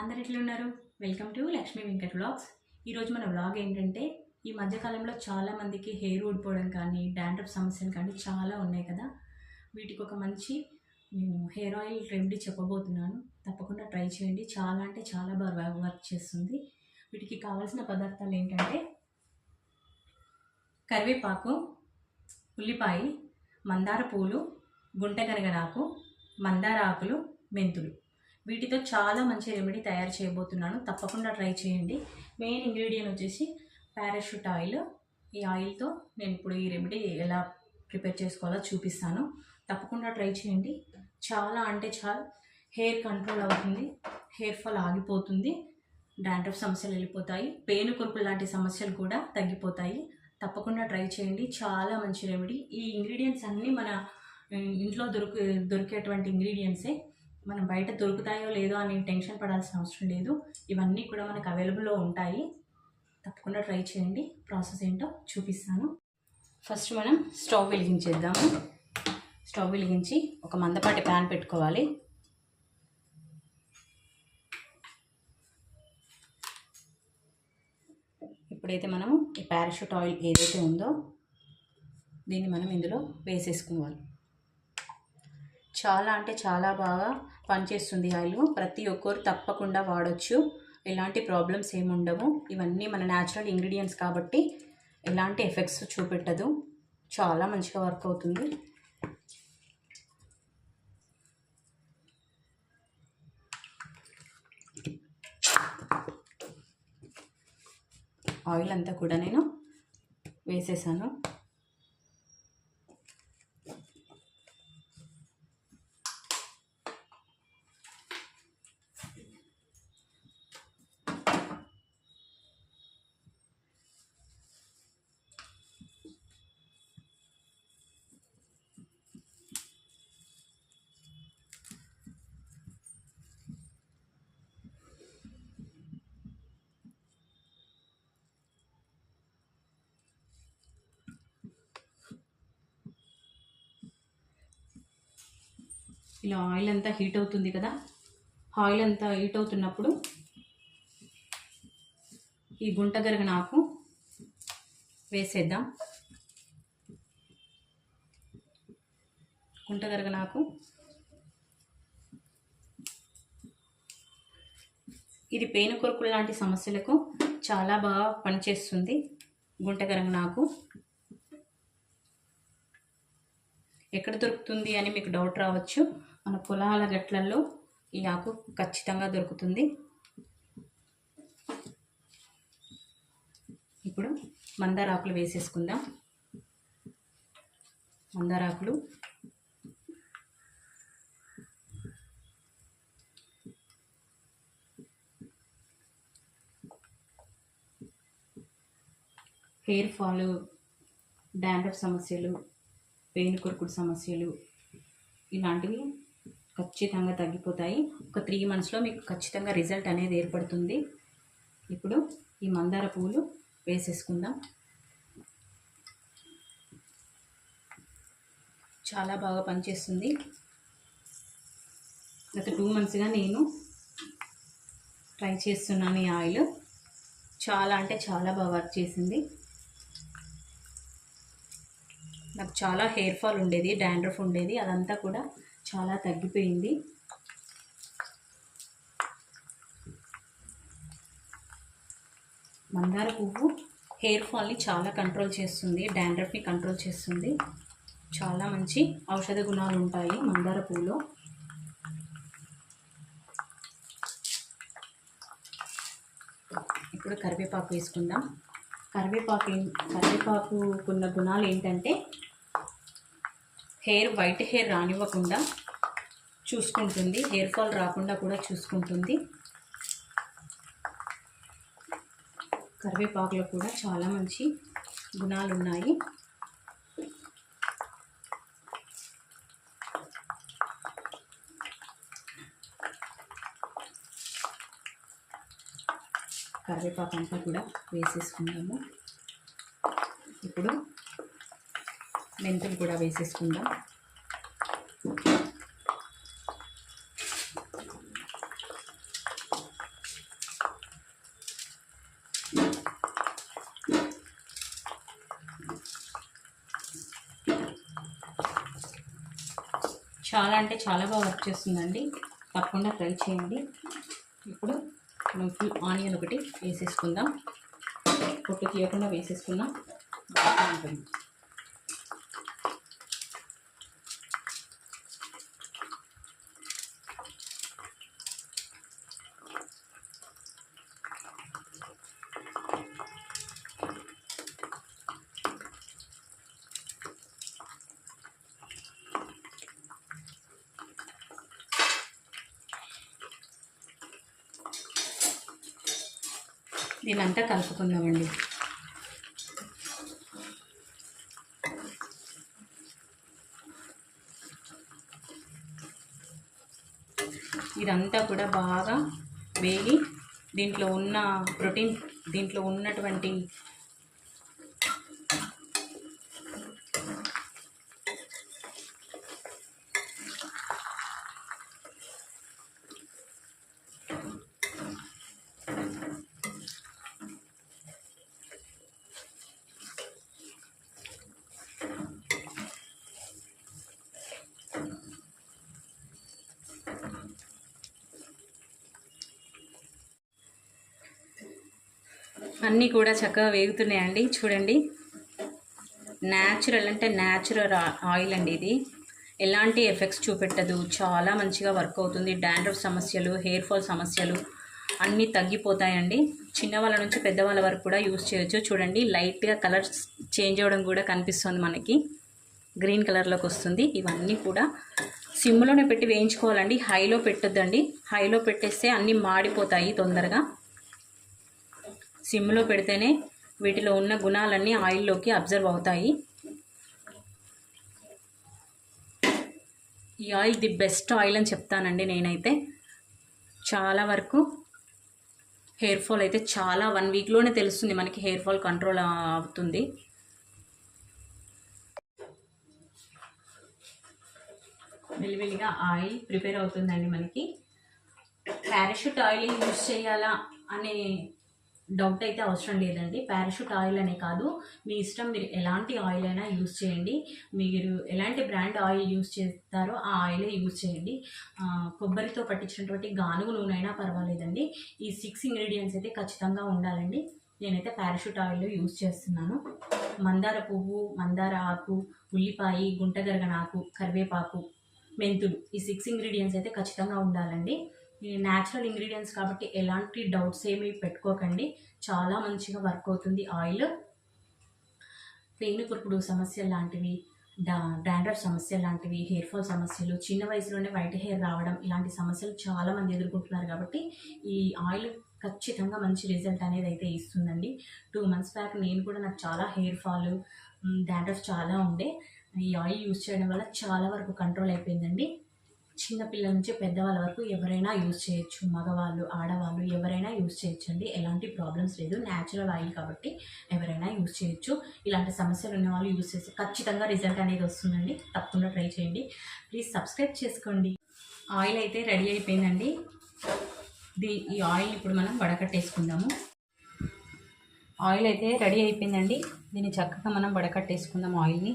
అందరు ఎట్లా ఉన్నారు welcome to Lakshmi Venkat vlogs ఈరోజు మన వ్లాగ్ ఏంటంటే ఈ మధ్యకాలంలో చాలామందికి హెయిర్ ఊడిపోవడం కానీ డాండ్రఫ్ సమస్యలు కానీ చాలా ఉన్నాయి కదా. వీటికి ఒక మంచి నేను హెయిర్ ఆయిల్ రెమెడీ చెప్పబోతున్నాను. తప్పకుండా ట్రై చేయండి. చాలా అంటే చాలా బాగా వర్క్ చేస్తుంది. వీటికి కావాల్సిన పదార్థాలు ఏంటంటే కరివేపాకు ఉల్లిపాయ మందార పూలు గుంటగనగనాకు మందార ఆకులు మెంతులు. వీటితో చాలా మంచి రెమెడీ తయారు చేయబోతున్నాను. తప్పకుండా ట్రై చేయండి. మెయిన్ ఇంగ్రీడియంట్ వచ్చేసి పారాషూట్ ఆయిల్. ఈ ఆయిల్తో నేను ఇప్పుడు ఈ రెమెడీ ఎలా ప్రిపేర్ చేసుకోవాలో చూపిస్తాను. తప్పకుండా ట్రై చేయండి. చాలా అంటే చాలా హెయిర్ కంట్రోల్ అవుతుంది. హెయిర్ ఫాల్ ఆగిపోతుంది. డాండ్రఫ్ సమస్యలు వెళ్ళిపోతాయి. పేను కురుపులు లాంటి సమస్యలు కూడా తగ్గిపోతాయి. తప్పకుండా ట్రై చేయండి. చాలా మంచి రెమెడీ. ఈ ఇంగ్రీడియంట్స్ అన్నీ మన ఇంట్లో దొరికి దొరికేటువంటి ఇంగ్రీడియంట్సే. మనం బయట దొరుకుతాయో లేదో అని టెన్షన్ పడాల్సిన అవసరం లేదు. ఇవన్నీ కూడా మనకు అవైలబుల్లో ఉంటాయి. తప్పకుండా ట్రై చేయండి. ప్రాసెస్ ఏంటో చూపిస్తాను. ఫస్ట్ మనం స్టవ్ వెలిగించేద్దాము. స్టవ్ వెలిగించి ఒక మందపాటి ప్యాన్ పెట్టుకోవాలి. ఇప్పుడైతే మనము ఈ పారాషూట్ ఆయిల్ ఏదైతే ఉందో దీన్ని మనం ఇందులో వేసేసుకోవాలి. చాలా అంటే చాలా బాగా పనిచేస్తుంది ఆయిల్. ప్రతి ఒక్కరు తప్పకుండా వాడొచ్చు. ఎలాంటి ప్రాబ్లమ్స్ ఏమి ఉండవు. ఇవన్నీ మన న్యాచురల్ ఇంగ్రీడియంట్స్ కాబట్టి ఎలాంటి ఎఫెక్ట్స్ చూపెట్టదు. చాలా మంచిగా వర్క్ అవుతుంది. ఆయిల్ అంతా కూడా నేను వేసేసాను. ఇలా ఆయిల్ అంతా హీట్ అవుతుంది కదా? ఆయిల్ అంతా హీట్ అవుతున్నప్పుడు ఈ గుంటగరగన ఆకు వేసేద్దాం. గుంటగరగన ఆకు ఇది పేను కొరుకులు లాంటి సమస్యలకు చాలా బాగా పనిచేస్తుంది గుంట గరగన ఆకు ఎక్కడ దొరుకుతుంది అని మీకు డౌట్ రావచ్చు. మన పొలాల గట్లల్లో ఈ ఆకు ఖచ్చితంగా దొరుకుతుంది. ఇప్పుడు మందార ఆకులు వేసేసుకుందాం. మందార ఆకులు. హెయిర్ ఫాల్ డాండ్రఫ్ సమస్యలు పెయిన్ కొరుకుడు సమస్యలు ఇలాంటివి ఖచ్చితంగా తగ్గిపోతాయి. ఒక త్రీ మంత్స్లో మీకు ఖచ్చితంగా రిజల్ట్ అనేది ఏర్పడుతుంది. ఇప్పుడు ఈ మందార పువ్వులు వేసేసుకుందాం. చాలా బాగా పనిచేస్తుంది. గత టూ మంత్స్గా నేను ట్రై చేస్తున్నాను ఈ ఆయిల్. చాలా అంటే చాలా బాగా వర్క్ చేసింది. నాకు చాలా హెయిర్ ఫాల్ ఉండేది డాండ్రఫ్ ఉండేది అదంతా కూడా చాలా తగ్గిపోయింది. మందార పువ్వు హెయిర్ ఫాల్ని చాలా కంట్రోల్ చేస్తుంది డాండ్రఫ్ని కంట్రోల్ చేస్తుంది. చాలా మంచి ఔషధ గుణాలు ఉంటాయి మందార పువ్వులో. ఇప్పుడు కరివేపాకు వేసుకుందాం. కరివేపాకు కరివేపాకు కరివేపాకుకున్న గుణాలు ఏంటంటే హెయిర్ వైట్ హెయిర్ రానివ్వకుండా చూసుకుంటుంది. హెయిర్ ఫాల్ రాకుండా కూడా చూసుకుంటుంది. కరివేపాకులో కూడా చాలా మంచి గుణాలు ఉన్నాయి కరివేపాకు అంతా కూడా వేసేసుకుందాము. ఇప్పుడు మెంతులు కూడా వేసేసుకుందాం. చాలా అంటే చాలా బాగా వర్క్ చేస్తుందండి. తప్పకుండా ట్రై చేయండి. ఇప్పుడు మనం ఫుల్ ఆనియన్ ఒకటి వేసేసుకుందాం. పొట్టు తీయకుండా వేసేసుకుందాం. బాగా ఉంటుంది. దీనంతా కలుపుకుందామండి. ఇదంతా కూడా బాగా వేగి దీంట్లో ఉన్న ప్రోటీన్ దీంట్లో ఉన్నటువంటి అన్నీ కూడా చక్కగా వేగుతున్నాయండి. చూడండి. న్యాచురల్ అంటే న్యాచురల్ ఆయిల్ అండి ఇది. ఎలాంటి ఎఫెక్ట్స్ చూపెట్టదు. చాలా మంచిగా వర్క్ అవుతుంది. డాండ్రఫ్ సమస్యలు హెయిర్ ఫాల్ సమస్యలు అన్నీ తగ్గిపోతాయండి. చిన్నవాళ్ళ నుంచి పెద్దవాళ్ళ వరకు కూడా యూస్ చేయొచ్చు. చూడండి. లైట్గా కలర్ చేంజ్ అవ్వడం కూడా కనిపిస్తుంది మనకి. గ్రీన్ కలర్లోకి వస్తుంది. ఇవన్నీ కూడా సిమ్లోనే పెట్టి వేయించుకోవాలండి. హైలో పెట్టొద్దండి. హైలో పెట్టేస్తే అన్నీ మాడిపోతాయి తొందరగా. సిమ్లో పెడితేనే వీటిలో ఉన్న గుణాలన్నీ ఆయిల్లోకి అబ్జర్వ్ అవుతాయి. ఈ ఆయిల్ ది బెస్ట్ ఆయిల్ అని చెప్తానండి నేనైతే. చాలా వరకు హెయిర్ ఫాల్ అయితే చాలా వన్ వీక్లోనే తెలుస్తుంది మనకి హెయిర్ ఫాల్ కంట్రోల్ అవుతుంది. వెలివెలిగా ఆయిల్ ప్రిపేర్ అవుతుందండి మనకి. పారాషూట్ ఆయిల్ యూజ్ చేయాలా అనే డౌట్ అయితే అవసరం లేదండి. పారాషూట్ ఆయిల్ అనే కాదు. మీ ఇష్టం మీరు ఎలాంటి ఆయిల్ అయినా యూస్ చేయండి. మీరు ఎలాంటి బ్రాండ్ ఆయిల్ యూస్ చేస్తారో ఆ ఆయిలే యూస్ చేయండి. కొబ్బరితో పట్టించినటువంటి గానుగు నూనె అయినా పర్వాలేదండి. ఈ సిక్స్ ఇంగ్రీడియంట్స్ అయితే ఖచ్చితంగా ఉండాలండి. నేనైతే పారాషూట్ ఆయిల్ యూస్ చేస్తున్నాను. మందార పువ్వు మందార ఆకు ఉల్లిపాయ గుంటగరగనాకు కరివేపాకు మెంతులు ఈ సిక్స్ ఇంగ్రీడియంట్స్ అయితే ఖచ్చితంగా ఉండాలండి. ఈ న్యాచురల్ ఇంగ్రీడియంట్స్ కాబట్టి ఎలాంటి డౌట్స్ ఏమీ పెట్టుకోకండి. చాలా మంచిగా వర్క్ అవుతుంది ఆయిల్ పెయిన్ కురుపుడు సమస్యలు లాంటివి డా డాండ్రఫ్ సమస్యలు లాంటివి హెయిర్ ఫాల్ సమస్యలు చిన్న వయసులోనే వైట్ హెయిర్ రావడం ఇలాంటి సమస్యలు చాలామంది ఎదుర్కొంటున్నారు కాబట్టి ఈ ఆయిల్ ఖచ్చితంగా మంచి రిజల్ట్ అనేది అయితే ఇస్తుందండి. టూ మంత్స్ బ్యాక్ నేను కూడా నాకు చాలా హెయిర్ ఫాల్ డాండ్రఫ్ చాలా ఉండే. ఈ ఆయిల్ యూజ్ చేయడం వల్ల చాలా వరకు కంట్రోల్ అయిపోయిందండి. చిన్నపిల్లల నుంచి పెద్దవాళ్ళ వరకు ఎవరైనా యూజ్ చేయొచ్చు. మగవాళ్ళు ఆడవాళ్ళు ఎవరైనా యూజ్ చేయొచ్చు అండి ఎలాంటి ప్రాబ్లమ్స్ లేదు. న్యాచురల్ ఆయిల్ కాబట్టి ఎవరైనా యూజ్ చేయొచ్చు. ఇలాంటి సమస్యలు ఉన్న వాళ్ళు యూజ్ చేస్తే ఖచ్చితంగా రిజల్ట్ అనేది వస్తుందండి. తప్పకుండా ట్రై చేయండి. ప్లీజ్ సబ్స్క్రైబ్ చేసుకోండి. ఆయిల్ అయితే రెడీ అయిపోయిందండి. దీ ఈ ఆయిల్ ఇప్పుడు మనం వడకట్టేసుకుందాము. ఆయిల్ అయితే రెడీ అయిపోయిందండి. దీన్ని చక్కగా మనం వడకట్టేసుకుందాం ఆయిల్ని.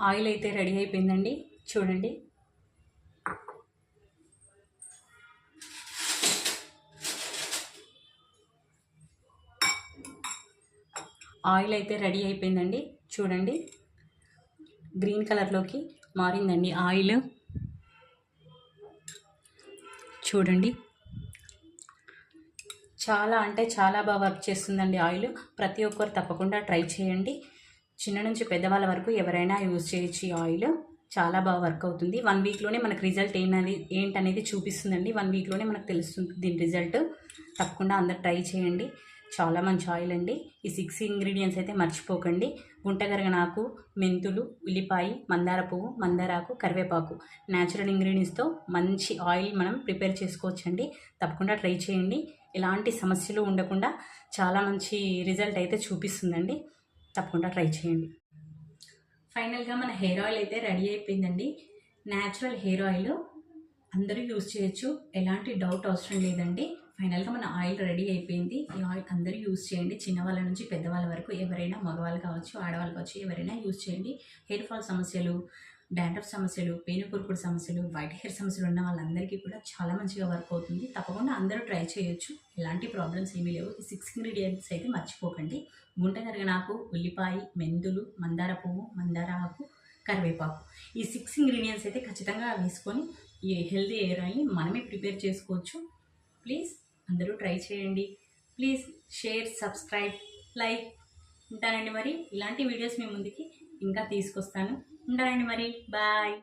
ఆయిల్ అయితే రెడీ అయిపోయిందండి. చూడండి. ఆయిల్ అయితే రెడీ అయిపోయిందండి. చూడండి. గ్రీన్ కలర్లోకి మారిందండి ఆయిల్. చూడండి. చాలా అంటే చాలా బాగా వర్క్ చేస్తుందండి ఆయిల్. ప్రతి ఒక్కరు తప్పకుండా ట్రై చేయండి. చిన్న నుంచి పెద్దవాళ్ళ వరకు ఎవరైనా యూజ్ చేయొచ్చు ఈ ఆయిల్. చాలా బాగా వర్క్ అవుతుంది. వన్ వీక్లోనే మనకు రిజల్ట్ ఏంటనేది ఏంటనేది చూపిస్తుందండి. వన్ వీక్లోనే మనకు తెలుస్తుంది దీని రిజల్ట్. తప్పకుండా అందరు ట్రై చేయండి. చాలా మంచి ఆయిల్ అండి. ఈ సిక్స్ ఇంగ్రీడియంట్స్ అయితే మర్చిపోకండి. గుంటగరగనాకు మెంతులు ఉల్లిపాయ మందార పువ్వు మందారాకు కరివేపాకు. న్యాచురల్ ఇంగ్రీడియంట్స్తో మంచి ఆయిల్ మనం ప్రిపేర్ చేసుకోవచ్చండి. తప్పకుండా ట్రై చేయండి. ఎలాంటి సమస్యలు ఉండకుండా చాలా మంచి రిజల్ట్ అయితే చూపిస్తుందండి. తప్పకుండా ట్రై చేయండి. ఫైనల్గా మన హెయిర్ ఆయిల్ అయితే రెడీ అయిపోయిందండి. న్యాచురల్ హెయిర్ ఆయిల్ అందరూ యూజ్ చేయొచ్చు. ఎలాంటి డౌట్ అవసరం లేదండి. ఫైనల్గా మన ఆయిల్ రెడీ అయిపోయింది. ఈ ఆయిల్ అందరూ యూజ్ చేయండి. చిన్నవాళ్ళ నుంచి పెద్దవాళ్ళ వరకు ఎవరైనా మగవాళ్ళు కావచ్చు ఆడవాళ్ళు కావచ్చు ఎవరైనా యూజ్ చేయండి. హెయిర్ ఫాల్ సమస్యలు డాండ్రఫ్ సమస్యలు పేనుకొరుకుడు సమస్యలు వైట్ హెయిర్ సమస్యలు ఉన్న వాళ్ళందరికీ కూడా చాలా మంచిగా వర్క్ అవుతుంది. తప్పకుండా అందరూ ట్రై చేయొచ్చు. ఎలాంటి ప్రాబ్లమ్స్ ఏమీ లేవు. ఈ సిక్స్ ఇంగ్రీడియంట్స్ అయితే మర్చిపోకండి. గుంట కరగనాకు ఉల్లిపాయ మెంతులు మందార పువ్వు మందార ఆకు కరివేపాకు. ఈ సిక్స్ ఇంగ్రీడియంట్స్ అయితే ఖచ్చితంగా వేసుకొని ఈ హెల్దీ హెయిర్ ఆయిల్ని మనమే ప్రిపేర్ చేసుకోవచ్చు. ప్లీజ్ అందరూ ట్రై చేయండి. ప్లీజ్ షేర్ సబ్స్క్రైబ్ లైక్ ఉంటానండి మరి. ఇలాంటి వీడియోస్ మీ ముందుకి ఇంకా తీసుకొస్తాను. ఉంటానండి మరి బాయ్